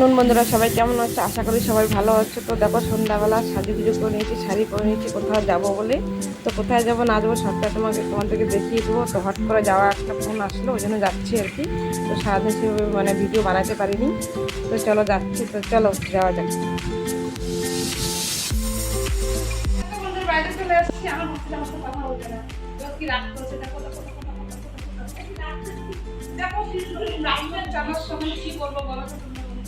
Afternoon বন্ধুরা, সবাই কেমন আছে? আশা করি সবাই ভালো আছে। তো দেখো, সন্ধ্যাবেলা সাজু গুজু করে নিয়েছি, শাড়ি পরে নিয়েছি, কোথাও যাব বলে। তো কোথায় যাব না যাব সবটা তোমাকে তোমাদেরকে দেখিয়ে দেবো। তো হট করে যাওয়া একটা ফোন আসলো, ওই জন্য যাচ্ছি আর কি। তো সারাদিন সেভাবে মানে ভিডিও বানাতে পারিনি। তো চলো যাচ্ছি, তো চলো যাওয়া যাক। দেখো জানার সময় কি করব বলো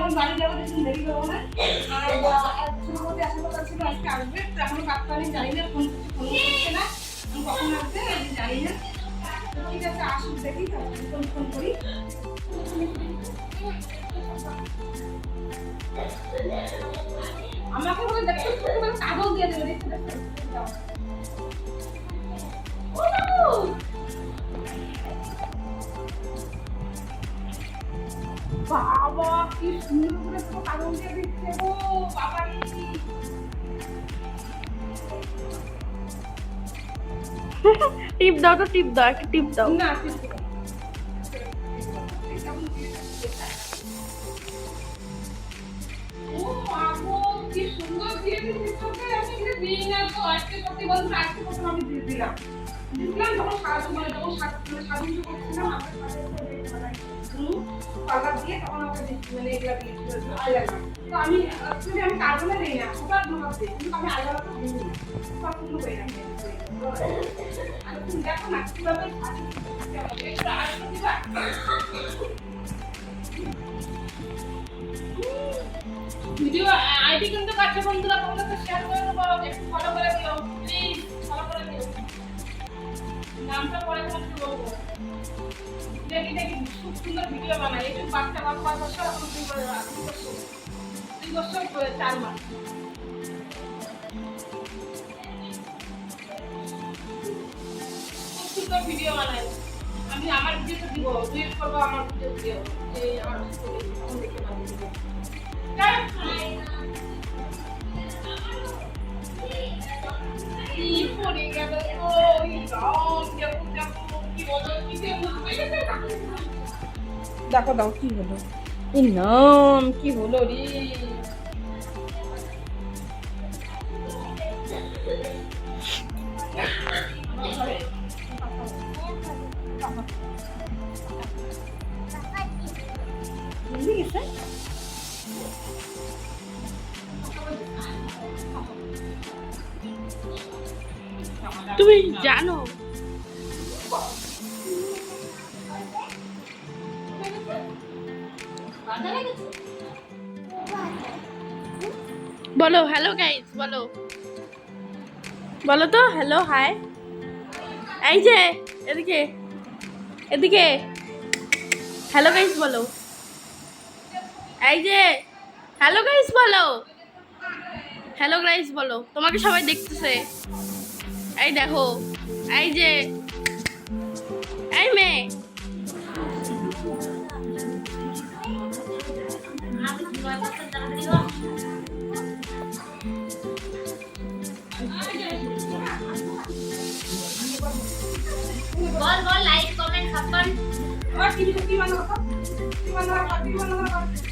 আমি বাড়ি যাব দেখুন দেরি করব না। আর শুরু করতে আসার কথা ছিল, আজকে আসবে। তো এখনও কাজটা আমি জানি না, ফোন ফোন করছে না। আমি কখন আসবে, আমি জানি না। তো ঠিক আছে, আসুক, দেখি ফোন ফোন করি। আমাকে বলে দেখো তুমি কাগজ দিয়ে দেবে দেখতে দেখতে ও বাবু! বাবা কি সুন্দর করে তো কাগজ দিয়ে দিচ্ছে গো বাবা টিপ দাও তো টিপ দাও একটা টিপ দাও না কিছু না। আমি এটা তো আজকে প্রতি বছর আজকে প্রথম আমি দিয়ে দিলাম। দিলাম যখন সাজু মানে সাজু সাজু করছিলাম আমার পাল্লা দিয়ে তখন আমাকে মানে এগুলা দিয়ে আলাদা তো আমি অ্যাকচুয়ালি আমি কার্বনে দিই না, ওটা ধোঁয়া দিই কিন্তু আমি আলাদা তো দিই না সবগুলো হয়ে রাখি আর তুমি দেখো না, কীভাবে ভিডিও আইডি কিন্তু কাছে বন্ধুরা তোমরা তো শেয়ার করে দেবো খুব সুন্দর ভিডিও বানাই আমি আমার ভিডিওতে দিব করব, আমার ভিডিও এই আমার বুঝবে দেখো দাও, কি হলো? এই নাম কি হলো রে? গেছে তুমি জানো। বলো হ্যালো গাইস বলো। বলো তো হ্যালো হাই এই যে, এদিকে এদিকে। হ্যালো গাইস বলো। এই যে হ্যালো গাইস বলো। হ্যালো গাইস বলো তোমাকে সবাই দেখতেছে। এই দেখো এই যে এই মেয়ে। বল বল লাইক কমেন্ট খাপান আর কি কি বানাবো? কি বানাবো? কি বানাবো কি বানাবো? এই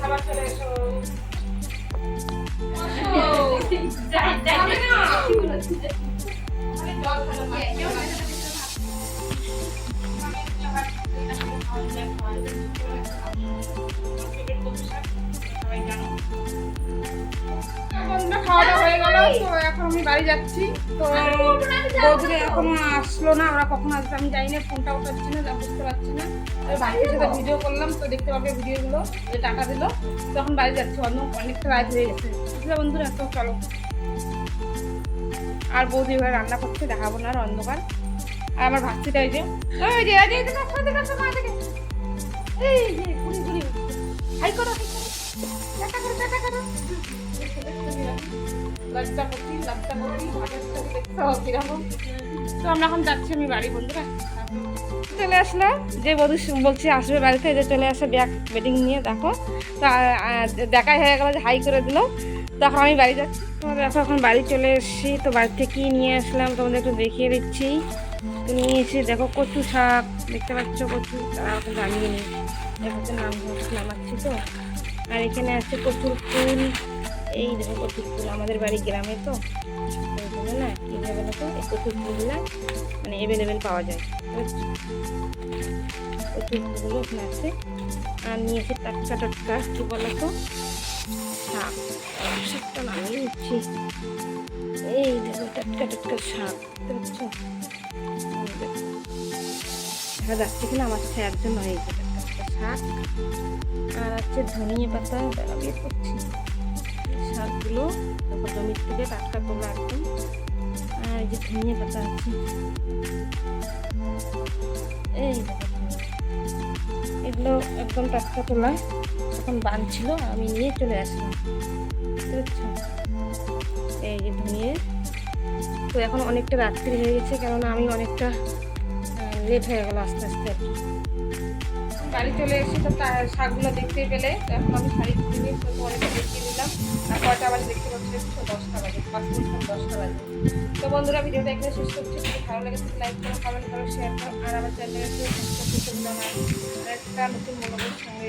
খাবার চলে এসো। আমি বাড়ি যাচ্ছি তো বৌদিরা এখনও আসলো না ওরা কখন আসবে আমি জানি না ফোনটা উঠাচ্ছি না বুঝতে পারছি না তো বাড়ির সাথে ভিডিও করলাম তো দেখতে পাবে ভিডিওগুলো যে টাকা দিল তখন বাড়ি যাচ্ছি অন্য অনেকটা রাত হয়ে গেছে বন্ধুরা তো চলো আর বৌদি এবার রান্না করছে দেখাবো না আর অন্ধকার আর আমার ভাস্তিটা এই যে ওই যে এই এই এই তো আমরা এখন চলে আসলো, যে বধূ বলছি, আসবে বাড়িতে যে চলে আসে ব্যাগ বেডিং নিয়ে, দেখো। তা দেখাই হয়ে গেল যে হাই করে দিল। তখন আমি বাড়ি যাচ্ছি। তো দেখো, এখন বাড়ি চলে এসেছি। তো বাড়ি থেকে নিয়ে আসলাম, তোমাদের একটু দেখিয়ে দিচ্ছি। নিয়ে এসে দেখো, কচু শাক, দেখতে পাচ্ছ কচু তারা জানিয়ে নিই দেখো নাম নামাচ্ছি তো। আর এখানে আছে কচুর ফুল। এই দেখো কচুর ফুল আমাদের বাড়ি গ্রামে তো। না কী হবে না তো এই কচুর ফুলগুলো মানে অ্যাভেলেবেল পাওয়া যায়? কচুর ফুলগুলো ওখানে আছে। আর নিয়েছি টাটকা টাটকা, কী বলো তো শাক। শাকটা নামিয়ে নিচ্ছি এই দেখো টাটকা টাটকা শাক পাচ্ছ? এই দেখো। যাচ্ছে কিনা, আমার স্যার জন্য হয়ে টাটকা শাক আর আছে ধনিয়া পাতা দাঁড়া বের করছি। শাকগুলো তারপর জমির থেকে টাটকা তোলা একদম আর যে ধনিয়া পাতা আছে। এই এগুলো একদম টাটকা তোলা। এখন বাঁধছিল আমি নিয়ে চলে আসলাম। বুঝতে এই যে ধনিয়ে। তো এখন অনেকটা রাত্রি হয়ে গেছে, কেননা আমি অনেকটা লেট হয়ে গেল আস্তে আস্তে বাড়ি চলে এসে তো শাকগুলো দেখতে পেলে। এখন আমি শাড়ি কিনে তো অনেকটা দেখিয়ে দিলাম আর কয়টা বাজে দেখতে পাচ্ছি দেখছ দশটা বাজে, পাঁচ মিনিট দশটা বাজে। তো বন্ধুরা, ভিডিওটা এখানে শেষ করছি। যদি ভালো লাগে তাহলে লাইক করো কমেন্ট করো শেয়ার করো, আর আমার চ্যানেলকে সাবস্ক্রাইব করতে ভুলো না। একটা নতুন মনোবল সঙ্গে